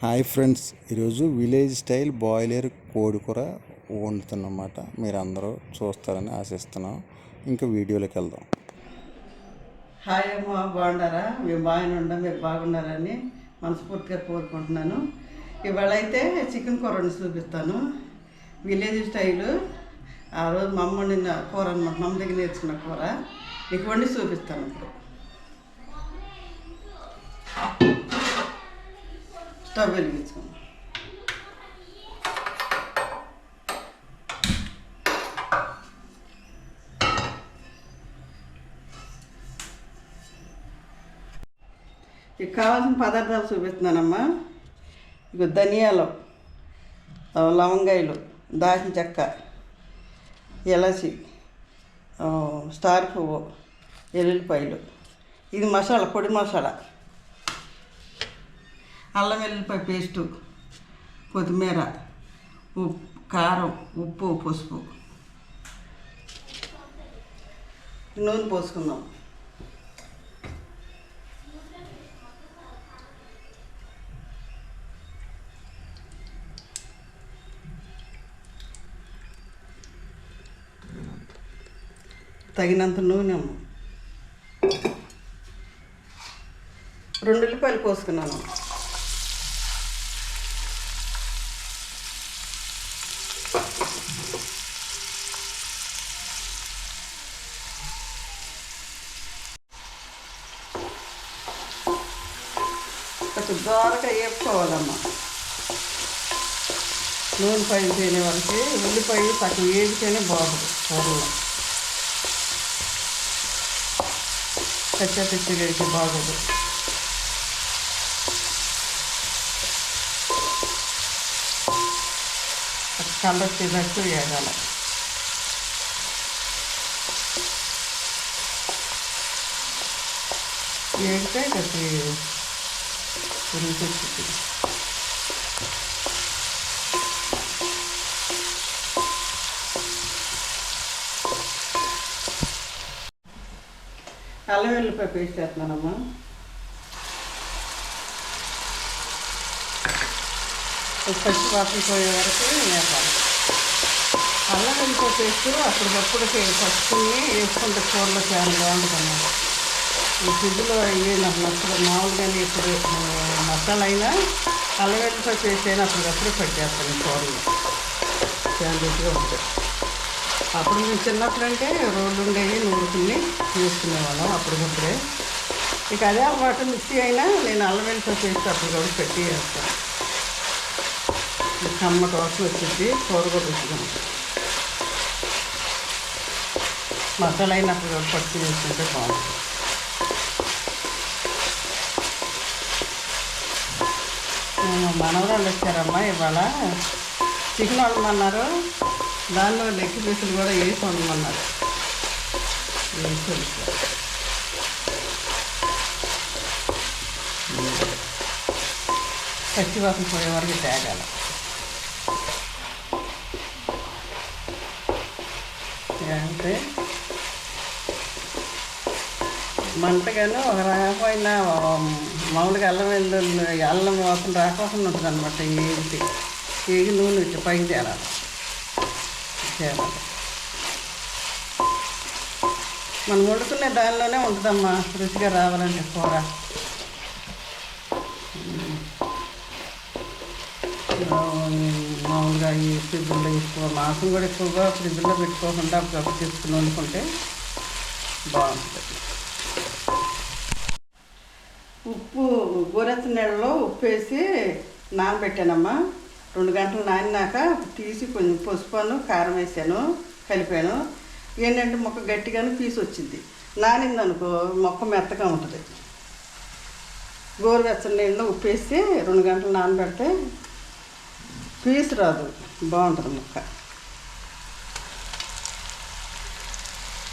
Hi friends ఈరోజు village style boiler కోడి కూర వండుతున్నమాట. మీరు అందరూ చూస్తారని ఆశిస్తున్నాం. ఇంకా వీడియోలోకి వెళ్దాం. హాయ్ అమ్మ బాగున్నారా? మేము బాగానే ఉండం మీరు బాగున్నారని మనస్ఫూర్తిగా కోరుకుంటున్నాను. ఇవాళ అయితే చికెన్ కూర వండి చూపిస్తాను. విలేజ్ స్టైలు ఆ రోజు మా అమ్మ వండిన కూర అనమాట మమ్మ దగ్గర నేర్చుకున్న కూర. నీకు వండి చూపిస్తాను ఇప్పుడు. స్టవ్ వెలిగించుకున్నాం ఇక కావాల్సిన పదార్థాలు చూపిస్తున్నానమ్మా. ఇక ధనియాలు లవంగాయలు దాచిన చెక్క ఎలసి స్టార్ పువ్వు ఎల్లుల్లిపాయలు. ఇది మసాలా పొడి మసాలా. అల్లం వెల్లుల్లిపాయ పేస్టు కొత్తిమీర ఉప్పు కారం ఉప్పు పసుపు. నూనె పోసుకుందాం. తగినంత నూనె రెండు ఉల్లిపాయలు పోసుకున్నాను. కొంచెం దోరగా వేపుకోవాలమ్మా. నూనె పైన తినే వాళ్ళకి ఉల్లిపాయ సగం వేగితేనే బాగుంది కూరలో కచ్చా పిచ్చి వేసి బాగోదు. కలర్ తిన్నట్టు వేయాలి వేగితే కట్టి ఉరికొచ్చింది అల్లం వెల్లిపాయ పేస్ట్ వేస్తున్నానమ్మా ఒక పచ్చి వాసన పోయే వరకు వేపాలి. అల్లం వెల్లిపాయ పేస్ట్ అప్పటికప్పుడుకి పట్టుకుని వేసుకుంటే కూరలో చాలా బాగుంటుంది ఈ ఫ్రిడ్జ్లో ఇవి నాకు నచ్చదు. మామూలుగానే ఇప్పుడు ఆ, మసాలా అయినా అయినా అప్పటికప్పుడు పెట్టేస్తాను కూరలు చాలా రుచిగా ఉంటుంది అప్పుడు మేము చిన్నప్పుడు అంటే రోడ్లు ఉండేవి నూరుకుని చేసుకునేవాళ్ళం అప్పటికప్పుడే ఇక అదే అలవాటు మిక్సీ అయినా నేను అల్లం చేసి అప్పటికప్పుడు పెట్టి వేస్తాను కమ్మ కోసం వాసన వచ్చింది కూర కూడా రుచిగా ఉంటుంది మసాలా అయినప్పుడు పట్టుకుని వేసుకుంటే బాగుంటుంది. మనవరాళ్ళు వచ్చారమ్మా ఇవాళ. చికెన్ వండమన్నారు. దానిలో లెగ్ పీసులు కూడా వేసి వండమన్నారు. వేసి పచ్చి వాసన పోయే వరకు తేగాలి. అంటే మంటగాను ఒక రాకపోయినా మామూలుగా అల్లం వెల్లుల్లి అల్లం వాసన రాకోకుండా ఉంటుంది అనమాట ఏది ఏగి నూనె వచ్చి పైకి తేరాలి. తేరాలి. మనం వండుకునే దానిలోనే ఉంటుందమ్మా రుచిగా రావాలంటే కూర. మామూలుగా ఈ ఫ్రిడ్జ్లో ఎక్కువ మాసం కూడా ఎక్కువగా ఫ్రిడ్జ్లో పెట్టుకోకుండా అప్పుడు తీసుకుని వండుకుంటే బాగుంటుంది. ఉప్పు గోరెత్త నీళ్ళలో ఉప్పు వేసి నానబెట్టానమ్మా. రెండు గంటలు నానినాక తీసి కొంచెం పసుపును కారం వేసాను కలిపాను. ఏంటంటే మొక్క గట్టిగాను పీసు వచ్చింది నానింది అనుకో మొక్క మెత్తగా ఉంటుంది. గోరువెచ్చని నీళ్ళలో ఉప్పు వేసి రెండు గంటలు నానబెడితే పీసు రాదు. బాగుంటుంది మొక్క.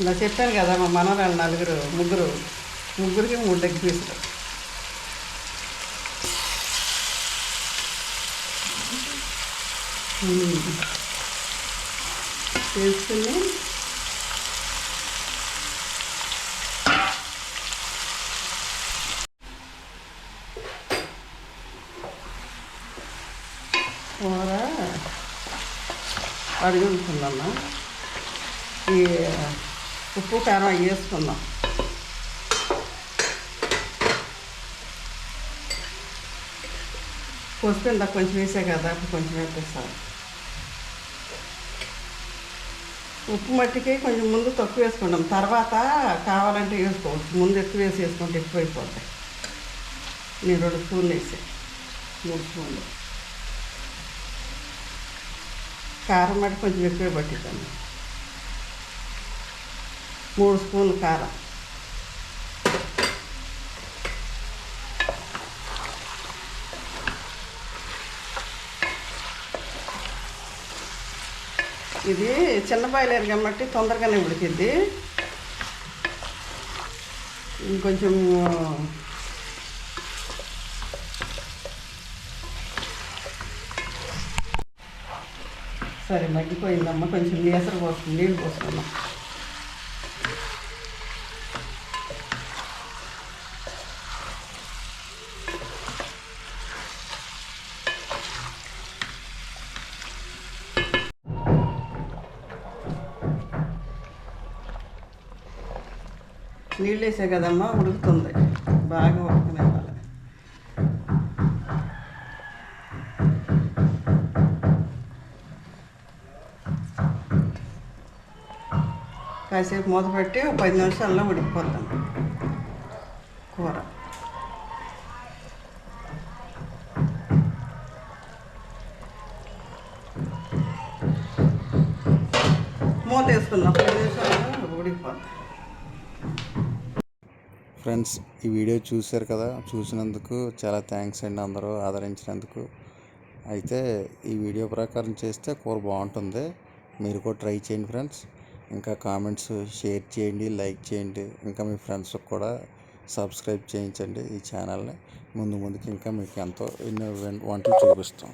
ఇలా చెప్పాను కదా మా మనవరాలు నలుగురు ముగ్గురు. ముగ్గురికి మూడు లెగ్ పీసులు. వేసుకుని కూర అడుగుతుందమ్మా. ఈ ఉప్పు కారం వేసుకుందాం పసుపు ఇందాక కొంచెం వేసే కదా అప్పుడు కొంచెం వేపేస్తాను ఉప్పు మట్టికి కొంచెం ముందు తక్కువ వేసుకుంటాం తర్వాత కావాలంటే వేసుకోవచ్చు ముందు ఎక్కువ వేసి వేసుకుంటే ఎక్కువ అయిపోతాయి నేను రెండు స్పూన్లు వేసా మూడు స్పూన్లు కారం మట్టి కొంచెం ఎక్కువ పట్టిద్దాము మూడు స్పూన్లు కారం ఇది చిన్న బాయిలర్ కాబట్టి తొందరగానే ఉడికిద్ది. ఇంకొంచెం సరే మగ్గిపోయిందమ్మా. కొంచెం నీసరు పోస్తుంది నీళ్ళు పోసుకుందాం నీళ్ళు వేసే కదమ్మా ఉడుకుతుంది. బాగా ఉడకనివ్వాలి. కాసేపు మూత పెట్టి ఒక పది నిమిషాల్లో ఉడికిపోతాం. కూర. మూత వేసుకుందాం. పది నిమిషాల్లో ఉడికిపోతాం. ఫ్రెండ్స్ ఈ వీడియో చూశారు కదా? చూసినందుకు చాలా థ్యాంక్స్ అండి అందరూ ఆదరించినందుకు. అయితే ఈ వీడియో ప్రకారం చేస్తే కూర బాగుంటుంది. మీరు కూడా ట్రై చేయండి ఫ్రెండ్స్. ఇంకా కామెంట్స్ షేర్ చేయండి లైక్ చేయండి. ఇంకా మీ ఫ్రెండ్స్కి కూడా సబ్స్క్రైబ్ చేయించండి ఈ ఛానల్ని. ముందు ముందుకి ఇంకా మీకు ఎంతో ఎన్నో వంటలు చూపిస్తాం.